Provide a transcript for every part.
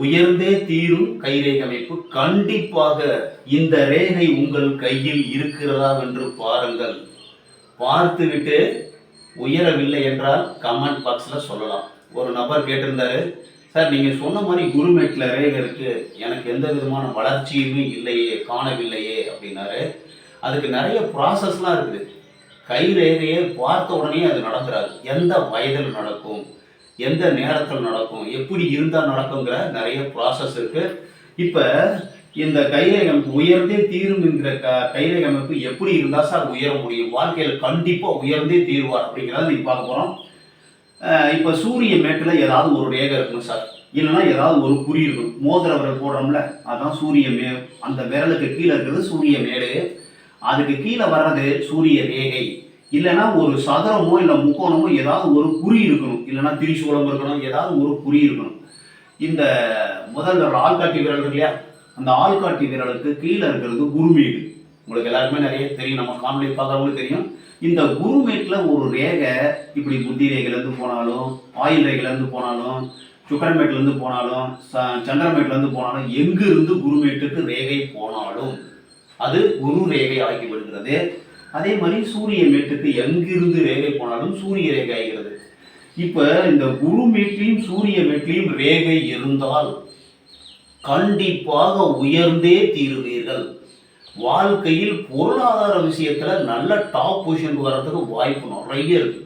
உயர்ந்தே தீரும் கைரேகை அமைப்பு கண்டிப்பாக இந்த ரேகை உங்கள் கையில் இருக்கிறதா என்று பாருங்கள். பார்த்துவிட்டு உயரவில்லை என்றால் கமெண்ட் பாக்ஸில் சொல்லலாம். ஒரு நபர் கேட்டிருந்தாரு சார் நீங்கள் சொன்ன மாதிரி குருமேட்டில் ரேகை இருக்கு. எனக்கு எந்த விதமான வளர்ச்சியுமே இல்லையே காணவில்லையே அப்படின்னாரு. அதுக்கு நிறைய ப்ராசஸ்லாம் இருக்குது. கை ரேகையை பார்த்த உடனே அது நடந்துடாது எந்த வயதில் நடக்கும்? எந்த நேரத்தில் நடக்கும் எப்படி இருந்தால் நடக்குங்கிற நிறைய ப்ராசஸ் இருக்குது இப்போ இந்த கைரேகை அமைப்பு உயர்ந்தே தீரும் என்கிற க கைரேகை அமைப்பு எப்படி இருந்தால் சார் உயர முடியும்? வாழ்க்கையில் கண்டிப்பாக உயர்ந்தே தீருவார் அப்படிங்கிறத நீங்கள் பார்க்க போகிறோம் இப்போ சூரிய மேட்டில் ஏதாவது ஒரு ரேகை இருக்கணும் சார். இல்லைன்னா ஏதாவது ஒரு குறி இருக்கும் மோதிர விரல் போடுறோம்ல அதான் சூரிய மே அந்த விரலுக்கு கீழே இருக்கிறது சூரிய மேடு. அதுக்கு கீழே வர்றது சூரிய ரேகை. இல்லைன்னா ஒரு சதுரமோ இல்லை முக்கோணமோ ஏதாவது ஒரு குறி இருக்கணும். இல்லைன்னா திரிசூலம் இருக்கணும். ஏதாவது ஒரு குறி இருக்கணும். இந்த முதல்ல ஆள்காட்டி விரல் இல்லையா? அந்த ஆள்காட்டி விரலுக்கு கீழே இருக்கிறது குருமேடு உங்களுக்கு எல்லாருக்குமே நிறைய தெரியும். நம்ம காணொலி பார்க்குறவங்களுக்கு தெரியும். இந்த குருமேட்டில் ஒரு ரேகை இப்படி புத்தி ரேகையிலேருந்து போனாலும் ஆயில் ரேகையிலேருந்து போனாலும் சுக்கரமேட்லேருந்து போனாலும் ச- சந்திரமேட்லேருந்து போனாலும் எங்கிருந்து குருமேட்டுக்கு ரேகை போனாலும் அது குரு ரேகை ஆகிவிடுகிறது அதே மாதிரி சூரிய மேட்டுக்கு எங்கிருந்து ரேகை போனாலும் சூரிய ரேகை ஆகிறது. இப்போ இந்த குரு மேட்லையும் சூரிய மேட்லையும் ரேகை இருந்தால் கண்டிப்பாக உயர்ந்தே தீருவீர்கள். வாழ்க்கையில் பொருளாதார விஷயத்தில் நல்ல டாப் பொசிஷனுக்கு வர்றதுக்கு வாய்ப்பு நிறைய இருக்கு.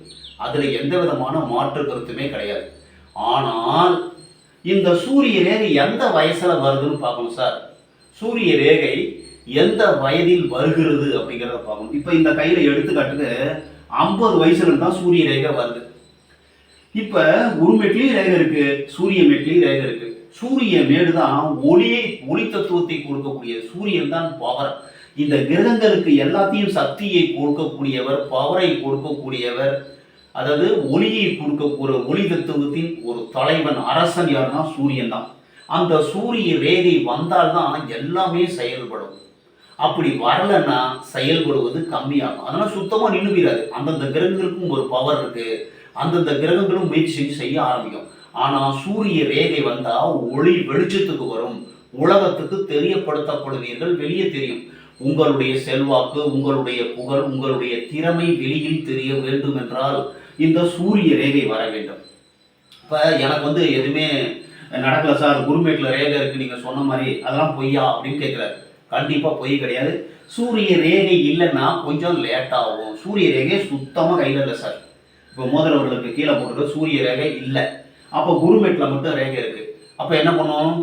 அதில் எந்த விதமான மாற்று கருத்துமே கிடையாது. ஆனால் இந்த சூரிய ரேகை எந்த வயசில் வருதுன்னு பார்க்கணும் சார். சூரிய ரேகை எந்த வயதில் வருகிறது அப்படிங்கிறத பார்க்கணும். இப்போ இந்த கையில் எடுத்துக்காட்டுக்கு ஐம்பது வயசுல தான் சூரிய ரேகை வருது. இப்போ ஒரு மெட்லேயும் ரேகை இருக்கு சூரிய மெட்லேயும் ரேகை இருக்கு. சூரிய மேடு தான் ஒளியை ஒளி தத்துவத்தை கொடுக்கக்கூடிய சூரியன் தான் பவர் இந்த கிரகங்களுக்கு எல்லாத்தையும் சக்தியை கொடுக்கக்கூடியவர் பவரை கொடுக்கக்கூடியவர் அதாவது ஒளியை கொடுக்கக்கூடிய ஒளி தத்துவத்தின் ஒரு தலைவன் அரசன் யாருன்னா சூரியன் தான். அந்த சூரிய ரேகை வந்தால்தான் எல்லாமே செயல்படும். அப்படி வரலைன்னா செயல்படுவது கம்மியாகும். அதனால சுத்தமாக நின்று போயிடாது அந்தந்த கிரகங்களுக்கும் ஒரு பவர் இருக்கு. அந்தந்த கிரகங்களும் முயற்சி செஞ்சு செய்ய ஆரம்பிக்கும். ஆனால் சூரிய ரேகை வந்தா ஒளி வெளிச்சத்துக்கு வரும். உலகத்துக்கு தெரியப்படுத்தப்படுவீர்கள் வெளியே தெரியும். உங்களுடைய செல்வாக்கு உங்களுடைய புகழ் உங்களுடைய திறமை வெளியில் தெரிய வேண்டும் என்றால் இந்த சூரிய ரேகை வர வேண்டும். இப்போ எனக்கு வந்து எதுவுமே நடக்கல சார். குருமேட்டில் ரேகை இருக்கு நீங்க சொன்ன மாதிரி. அதெல்லாம் பொய்யா அப்படின்னு கேட்குறாரு. கண்டிப்பாக பொய் கிடையாது. சூரிய ரேகை இல்லைன்னா கொஞ்சம் லேட் ஆகும். சூரிய ரேகை சுத்தமாக கையில் இல்லை சார். இப்போ மோதிரவர்களுக்கு கீழே போட்டுருக்க சூரிய ரேகை இல்லை. அப்போ குருமேட்டில் மட்டும் ரேகை இருக்குது அப்போ என்ன பண்ணும்?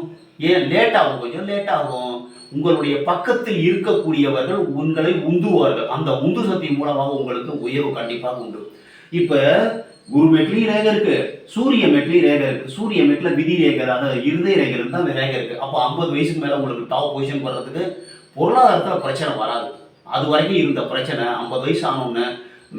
ஏன் லேட் ஆகும்? கொஞ்சம் லேட் ஆகும். உங்களுடைய பக்கத்தில் இருக்கக்கூடியவர்கள் உங்களை உந்துவார்கள். அந்த உந்து சக்தி மூலமாக உங்களுக்கு உயர்வு கண்டிப்பாக உண்டு. இப்போ குருமேட்லையும் ரேகை இருக்கு சூரிய மெட்லி ரேகை இருக்கு சூரிய மெட்ல விதி ரேகை அதாவது இருதய ரேகை தான் அந்த ரேகை இருக்கு. அப்போ ஐம்பது வயசுக்கு மேல உங்களுக்கு டாப் பொசிஷன் வர்றதுக்கு பொருளாதாரத்துல பிரச்சனை வராது. அது வரைக்கும் இருந்த பிரச்சனை ஐம்பது வயசு ஆனோடனே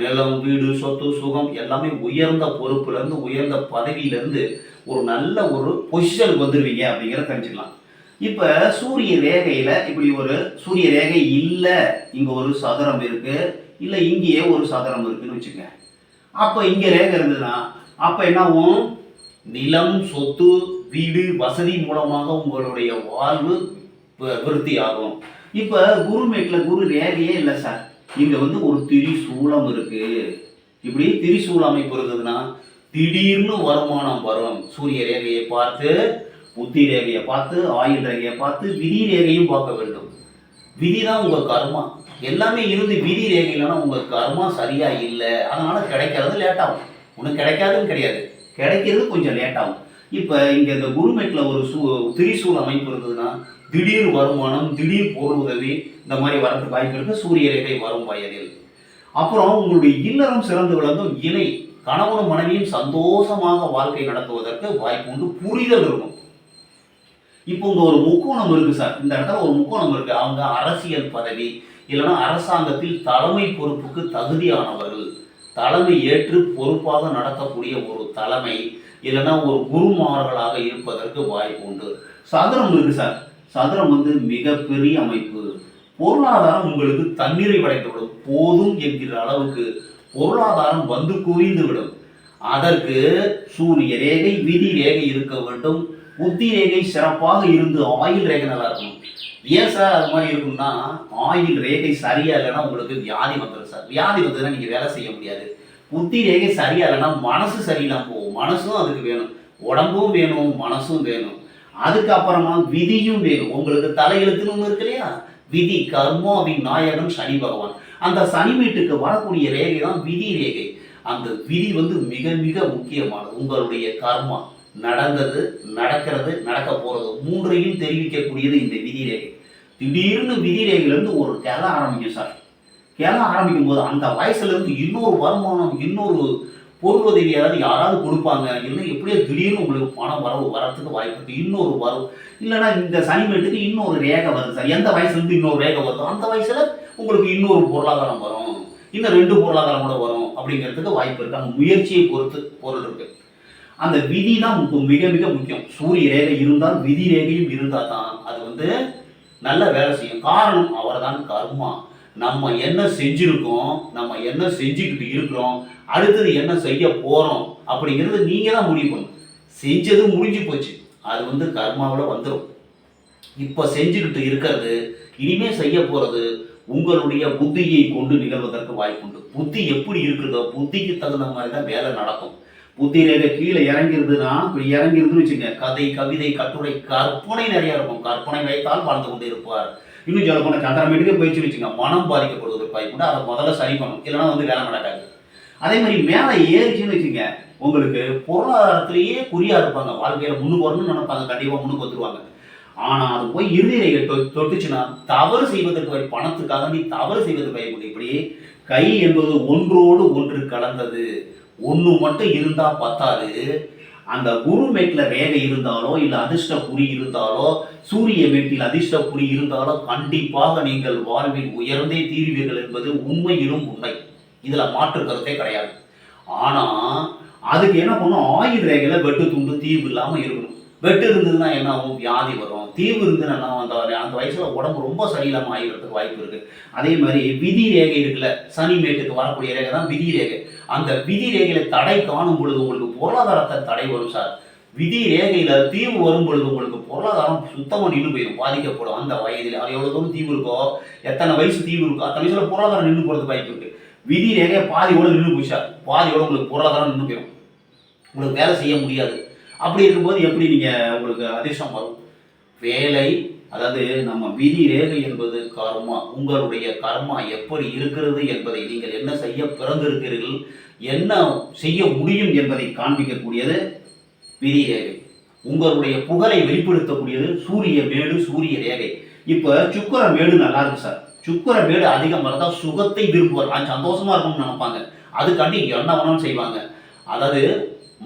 நிலம் வீடு சொத்து சுகம் எல்லாமே உயர்ந்த பொறுப்புலேருந்து உயர்ந்த பதவியிலேருந்து ஒரு நல்ல ஒரு பொசிஷனுக்கு வந்துடுவீங்க அப்படிங்கிறத தெரிஞ்சுக்கலாம். இப்போ சூரிய ரேகையில் இப்படி ஒரு சூரிய ரேகை இல்லை இங்கே ஒரு சதுரம் இருக்குது இல்லை இங்கேயே ஒரு சதுரம் இருக்குன்னு வச்சுக்கோங்க. அப்போ இங்கே ரேகை இருந்ததுன்னா அப்போ என்ன ஆகும் நிலம் சொத்து வீடு வசதி மூலமாக உங்களுடைய வாழ்வு விருத்தி ஆகும் இப்போ குரு மேட்டில் குரு ரேகையே இல்லை சார். இங்கே வந்து ஒரு திரிசூலம் இருக்குது இப்படி திரிசூல அமைப்பு இருந்ததுன்னா திடீர்னு வருமானம் வரும். சூரிய ரேகையை பார்த்து புத்தி ரேகையை பார்த்து ஆயுள் ரேகையை பார்த்து விதி ரேகையும் பார்க்க வேண்டும். விதி தான் உங்கள் கர்மா எல்லாமே இருந்து விதி ரேகை உங்கள் உங்க கர்மா சரியாக இல்லை. அதனால் கிடைக்கிறது லேட்டாகும் ஒன்றும் கிடைக்காதுன்னு கிடையாது. கிடைக்கிறது கொஞ்சம் லேட் ஆகும். இப்போ இங்கே இந்த குருமேட்ல ஒரு சூ திரிசூல் அமைப்பு இருந்ததுன்னா திடீர் வருமானம் திடீர் பொருள் உதவி இந்த மாதிரி வரதுக்கு வாய்ப்பு இருக்குது சூரிய ரேகை வரும் வயதில். அப்புறம் உங்களுடைய இல்லறம் சிறந்து விளங்கும் இணை கணவனும் மனைவியும் சந்தோஷமாக வாழ்க்கை நடத்துவதற்கு வாய்ப்பு உண்டு. புரிதல் இருக்கும். இப்போ இங்கே ஒரு முக்கோணம் இருக்குது சார் இந்த இடத்துல ஒரு முக்கோணம் இருக்குது அவங்க அரசியல் பதவி இல்லைன்னா அரசாங்கத்தில் தலைமை பொறுப்புக்கு தகுதியானவர்கள் தலைமை ஏற்று பொறுப்பாக நடத்தக்கூடிய ஒரு தலைமை இல்லைன்னா ஒரு குருமார்களாக இருப்பதற்கு வாய்ப்பு உண்டு. சதுரம் இருக்கு சார் சதுரம் வந்து மிகப்பெரிய அமைப்பு. பொருளாதாரம் உங்களுக்கு தண்ணீரை விடும். போதும் என்கிற அளவுக்கு பொருளாதாரம் வந்து குவிந்து விடும். அதற்கு சூரிய ரேகை விதி ரேகை இருக்க வேண்டும். புத்தி ரேகை சிறப்பாக இருந்து ஆயில் ரேகை நல்லா இருக்கணும். ஏன் சார் அது மாதிரி இருக்கும்னா ஆயில் ரேகை சரியா இல்லைன்னா உங்களுக்கு வியாதி வந்துடும் சார். வியாதி வந்ததுன்னா நீங்க வேலை செய்ய முடியாது. புத்தி ரேகை சரியா இல்லைன்னா மனசு சரியில்லாம போகும். மனசும் அதுக்கு வேணும். உடம்பும் வேணும் மனசும் வேணும். அதுக்கப்புறமா விதியும் வேணும். உங்களுக்கு தலையெழுத்துன்னு ஒன்று இருக்கு இல்லையா? விதி கர்மாவின் நாயகன் சனி பகவான். அந்த சனி வீட்டுக்கு வரக்கூடிய ரேகை தான் விதி ரேகை. அந்த விதி வந்து மிக மிக முக்கியமானது. உங்களுடைய கர்மா. நடந்தது நடக்கிறது நடக்க போறது மூன்றையும் தெரிவிக்கக்கூடியது இந்த விதிரேகை. திடீர்னு விதிரேகையிலேருந்து ஒரு கேள ஆரம்பிக்கும் சார். கேள ஆரம்பிக்கும் போது அந்த வயசுலேருந்து இன்னொரு வருமானம் இன்னொரு பொருள் உதவி யாராவது யாராவது கொடுப்பாங்க இல்லை எப்படியோ திடீர்னு உங்களுக்கு பணம் வரவு வரத்துக்கு வாய்ப்பு இருக்குது இன்னொரு வரவு இல்லைன்னா இந்த சனிமேட்டுக்கு இன்னொரு ரேகை வருது சார். எந்த வயசுலேருந்து இன்னொரு ரேகை வருதோ அந்த வயசில் உங்களுக்கு இன்னொரு பொருளாதாரம் வரும். இன்னும் ரெண்டு பொருளாதாரம் கூட வரும் அப்படிங்கிறதுக்கு வாய்ப்பு இருக்குது அந்த முயற்சியை பொறுத்து பொருள் இருக்குது அந்த விதி தான் மிக மிக முக்கியம். சூரிய ரேகை இருந்தால் விதி ரேகையும் இருந்தால் தான் அது வந்து நல்ல வேலை செய்யும். காரணம் அவர்தான் கர்மா. நம்ம என்ன செஞ்சுருக்கோம் நம்ம என்ன செஞ்சுக்கிட்டு இருக்கிறோம் அடுத்தது என்ன செய்ய போகிறோம் அப்படிங்கிறது நீங்கள் தான் முடிவு பண்ணணும். செஞ்சது முடிஞ்சு போச்சு. அது வந்து கர்மாவில் வந்துடும் இப்போ செஞ்சுக்கிட்டு இருக்கிறது இனிமே செய்ய போகிறது உங்களுடைய புத்தியை கொண்டு நிகழ்வதற்கு வாய்ப்புண்டு. புத்தி எப்படி இருக்குதோ புத்திக்கு தகுந்த மாதிரி தான் வேலை நடக்கும். புத்தி கீழே இறங்கிருதுன்னா இப்படி இறங்கிருதுன்னு வச்சுங்க கதை கவிதை கட்டுரை கற்பனை நிறைய இருக்கும். கற்பனை வைத்தால் வாழ்ந்து கொண்டு இருப்பார். இன்னும் சொல்ல போன சந்திரமேட்டுக்கு போயிடுச்சு வச்சுங்க மனம் பாதிக்கப்படுவதற்கு வாய்ப்புண்டு அதை முதல்ல சரி பண்ணும். இல்லைன்னா வந்து வேலை நடக்காது. அதே மாதிரி மேலே ஏறிச்சுன்னு வச்சுங்க உங்களுக்கு பொருளாதாரத்திலேயே குறியா இருப்பாங்க. வாழ்க்கையில முன்னுக்கு வரணும்னு நினைப்பாங்க. கண்டிப்பா முன்னுக்கு வந்துருவாங்க. ஆனால் அது போய் இறுதி தொட்டுச்சுன்னா தவறு செய்வதற்கு வரை பணத்துக்காக நீ தவறு செய்வதற்கு வாய்ப்பு உண்டு. இப்படி கை என்பது ஒன்றோடு ஒன்று கலந்தது. ஒன்று மட்டும் இருந்தால் பத்தாது. அந்த குரு மேட்டில் ரேகை இருந்தாலோ இல்லை அதிர்ஷ்ட குறி இருந்தாலோ சூரிய மேட்டில் அதிர்ஷ்ட குறி இருந்தாலோ கண்டிப்பாக நீங்கள் வாழ்வில் உயர்ந்தே தீர்வீர்கள் என்பது உண்மையிலும் உண்மை. இதில் மாற்று கருத்தே கிடையாது. ஆனால் அதுக்கு என்ன பண்ணும்? ஆயுள் ரேகையில் வெட்டு துண்டு தீவு இல்லாமல் இருக்கணும். வெட்டு இருந்ததுன்னா என்ன ஆகும்? வியாதி வரும். தீவு இருந்ததுன்னா என்ன வந்தவர். அந்த அந்த வயசுல உடம்பு ரொம்ப சரியில்லாம ஆகிறதுக்கு வாய்ப்பு இருக்கு. அதே மாதிரி விதி ரேகை இருக்குல்ல சனி மேட்டுக்கு வரக்கூடிய ரேகை தான் விதி ரேகை. அந்த விதி ரேகையில தடை காணும் பொழுது உங்களுக்கு பொருளாதாரத்தை தடை வரும் சார். விதி ரேகையில தீவு வரும் பொழுது உங்களுக்கு பொருளாதாரம் சுத்தமாக நின்று போயிடும் பாதிக்கப்படும். அந்த வயதில் அது எவ்வளோ தூரம் தீவு இருக்கோ எத்தனை வயசு தீவு இருக்கோ அத்தனை வயசுல பொருளாதாரம் நின்று போறதுக்கு வாய்ப்பு இருக்கு. விதி ரேகை பாதியோட நின்று போயிச்சா பாதியோட உங்களுக்கு பொருளாதாரம் நின்று போயிடும் உங்களுக்கு வேலை செய்ய முடியாது. அப்படி இருக்கும்போது எப்படி நீங்கள் உங்களுக்கு அதிர்ஷ்டம் வரும்? வேலை அதாவது நம்ம விதி ரேகை என்பது கர்மா. உங்களுடைய கர்மா எப்படி இருக்கிறது என்பதை நீங்கள் என்ன செய்ய பிறந்திருக்கிறீர்கள் என்ன செய்ய முடியும் என்பதை காண்பிக்கக்கூடியது விதி ரேகை. உங்களுடைய புகழை வெளிப்படுத்தக்கூடியது சூரிய மேடு சூரிய ரேகை. இப்போ சுக்கர மேடு நல்லா இருக்கு சார். சுக்கர மேடு அதிகமாக இருந்தால் சுகத்தை விரும்புவார். நான் சந்தோஷமா இருக்கணும்னு நினைப்பாங்க. அதுக்காண்டி என்ன வேணாலும் செய்வாங்க. அதாவது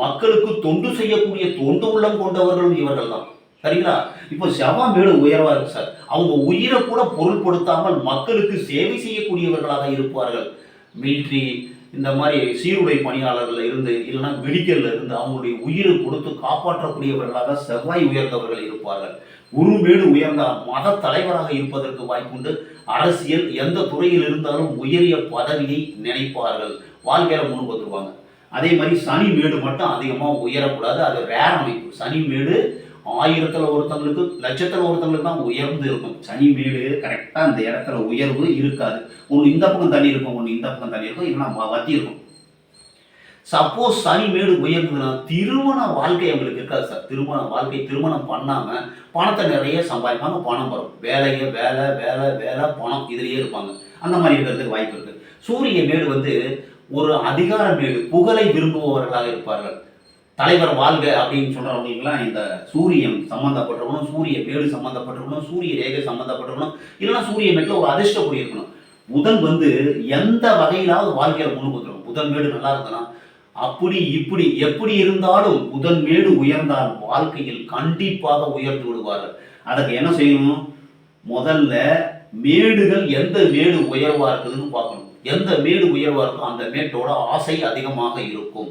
மக்களுக்கு தொண்டு செய்யக்கூடிய தொண்டு உள்ளம் கொண்டவர்களும் இவர்கள் தான் சரிங்களா? இப்போ செவ்வாய் மேடு உயர்வா இருக்கு சார். அவங்க உயிரை கூட பொருட்படுத்தாமல் மக்களுக்கு சேவை செய்யக்கூடியவர்களாக இருப்பார்கள். மிலிட்ரி இந்த மாதிரி சீருடை பணியாளர்கள் இருந்து இல்லைன்னா மெடிக்கல்ல இருந்து அவங்களுடைய உயிரை கொடுத்து காப்பாற்றக்கூடியவர்களாக செவ்வாய் உயர்ந்தவர்கள் இருப்பார்கள். குரு மேடு உயர்ந்த மத தலைவராக இருப்பதற்கு வாய்ப்புண்டு. அரசியல் எந்த துறையில் இருந்தாலும் உயரிய பதவியை நினைப்பார்கள். வாழ்க்கையில முன் வந்துருவாங்க. அதே மாதிரி சனி மேடு மட்டும் அதிகமாக உயரக்கூடாது. அது ரேர் அமைப்பு. சனி மேடு ஆயிரத்துல ஒருத்தவங்களுக்கு லட்சத்துல ஒருத்தவங்களுக்கு தான் உயர்ந்து இருக்கும். சனி மேலே கரெக்டாக அந்த இடத்துல உயர்வு இருக்காது. ஒன்று இந்த பக்கம் தண்ணி இருக்கும் ஒன்று இந்த பக்கம் தண்ணி இருக்கும் இல்லைன்னா வத்தி இருக்கும். சப்போஸ் சனி மேடு உயர்ந்ததுன்னா திருமண வாழ்க்கை அவங்களுக்கு இருக்காது சார். திருமண வாழ்க்கை திருமணம் பண்ணாம பணத்தை நிறைய சம்பாதிப்பாங்க பணம் வரும். வேலையே வேலை வேலை வேலை பணம் இதுலயே இருப்பாங்க. அந்த மாதிரி இருக்கிறதுக்கு வாய்ப்பு இருக்கு. சூரிய மேடு வந்து ஒரு அதிகார மேடு புகழை விரும்புபவர்களாக இருப்பார்கள். தலைவர் வாழ்க அப்படின்னு சொல்கிறவங்களுக்குலாம் இந்த சூரியன் சம்பந்தப்பட்டிருக்கணும் சூரிய மேடு சம்பந்தப்பட்டிருக்கணும் சூரிய ரேகை சம்பந்தப்பட்டிருக்கணும் இல்லைன்னா சூரிய மேட்டில் ஒரு அதிர்ஷ்ட குறி இருக்கணும். புதன் வந்து எந்த வகையிலாவது வாழ்க்கையில் முன்னுக்கு வந்துடும் புதன் மேடு நல்லா இருந்தனா அப்படி இப்படி எப்படி இருந்தாலும் புதன் மேடு உயர்ந்தால் வாழ்க்கையில் கண்டிப்பாக உயர்ந்து விடுவார்கள் அதுக்கு என்ன செய்யணும்? முதல்ல மேடுகள் எந்த மேடு உயர்வா இருக்குதுன்னு பார்க்கணும். எந்த மேடு உயர்வா இருக்கோ அந்த மேட்டோட ஆசை அதிகமாக இருக்கும்.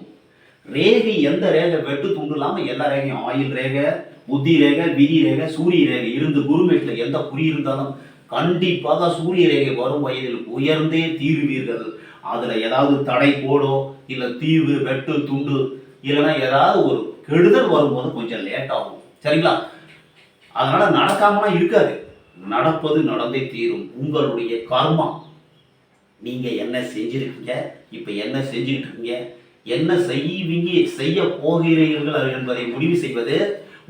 ரேகை எந்த ரேகை? வெட்டு துண்டு இல்லாமல் எல்லா ரேகையும் ஆயில் ரேகை புத்தி ரேகை விதி ரேகை சூரிய ரேகை இருந்து குருமேட்டில் எந்த குறி இருந்தாலும் கண்டிப்பாக சூரிய ரேகை வரும் வயதில் உயர்ந்தே தீர்வீர்கள். அதில் ஏதாவது தடை போடோ இல்லை தீவு வெட்டு துண்டு இல்லைன்னா ஏதாவது ஒரு கெடுதல் வரும்போது கொஞ்சம் லேட் ஆகும். சரிங்களா? அதனால் நடக்காமலாம் இருக்காது. நடப்பது நடந்தே தீரும். உங்களுடைய கர்மா. நீங்கள் என்ன செஞ்சுருக்கீங்க? இப்போ என்ன செஞ்சுக்கிட்டு இருக்கீங்க? என்ன செய்வீங்க செய்ய போகிறீர்கள் என்பதை முடிவு செய்வது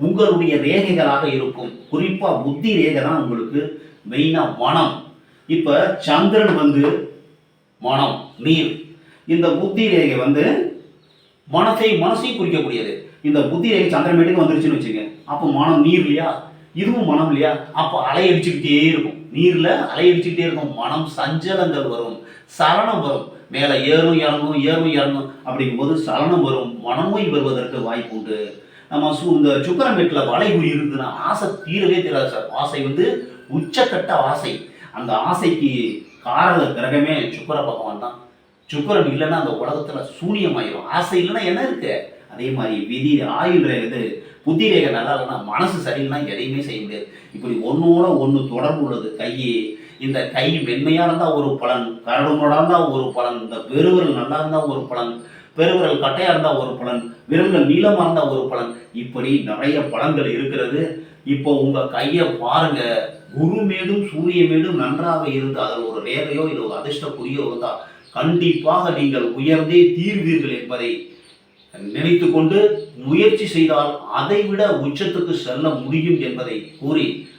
உங்களுடைய ரேகைகளாக இருக்கும். குறிப்பா புத்தி ரேகை தான் உங்களுக்கு மெயினா மனம். இப்ப சந்திரன் வந்து மனம் நீர். இந்த புத்தி ரேகை வந்து மனசை மனசையும் குறிக்கக்கூடியது. இந்த புத்தி ரேகை சந்திரமேட்டுக்கு வந்துருச்சுன்னு வச்சுங்க அப்போ மனம் நீர் இல்லையா? இதுவும் மனம் இல்லையா? அப்போ அலையடிச்சுக்கிட்டே இருக்கும். நீர்ல அலையடிச்சுக்கிட்டே இருக்கும். மனம் சஞ்சலங்கள் வரும். சலனம் வரும். மேலே ஏறும் இறங்கும் ஏறும் இறங்கும் அப்படிங்கும்போது சலனம் வரும். மனநோய் வருவதற்கு வாய்ப்பு உண்டு. நம்ம சு இந்த சுக்கரமேட்டில் வளைகுறி இருக்குதுன்னா ஆசை தீரவே தெரியாது சார். ஆசை வந்து உச்சக்கட்ட ஆசை. அந்த ஆசைக்கு காரக கிரகமே சுக்கர பகவான் தான். சுக்கரன் இல்லைன்னா அந்த உலகத்தில் சூனியமாயிரும். ஆசை இல்லைன்னா என்ன இருக்கு? அதே மாதிரி விதி ஆயுள் இது புத்தி ரேகை நல்லா இல்லைன்னா மனசு சரியில்லைன்னா எதையுமே செய்ய முடியாது. இப்படி ஒன்றோட ஒன்று தொடர்பு உள்ளது. கையே இந்த கை மென்மையாக இருந்தால் ஒரு பலன் கரடுமுரடா இருந்தால் ஒரு பலன் இந்த பெருவிரல் நல்லா இருந்தால் ஒரு பலன் பெருவிரல் கட்டையாக இருந்தால் ஒரு பலன் விரல்கள் நீளமாக இருந்தால் ஒரு பலன் இப்படி நிறைய பலன்கள் இருக்கிறது. இப்போ உங்கள் கையை பாருங்க. குரு மேடும் சூரிய மேடும் நன்றாக இருந்து அதில் ஒரு ரேகையோ இல்லை ஒரு அதிர்ஷ்ட புரியோ இருந்தால் கண்டிப்பாக நீங்கள் உயர்ந்தே தீர்வீர்கள் என்பதை நினைத்து கொண்டு முயற்சி செய்தால் அதைவிட உச்சத்துக்கு செல்ல முடியும் என்பதை கூறி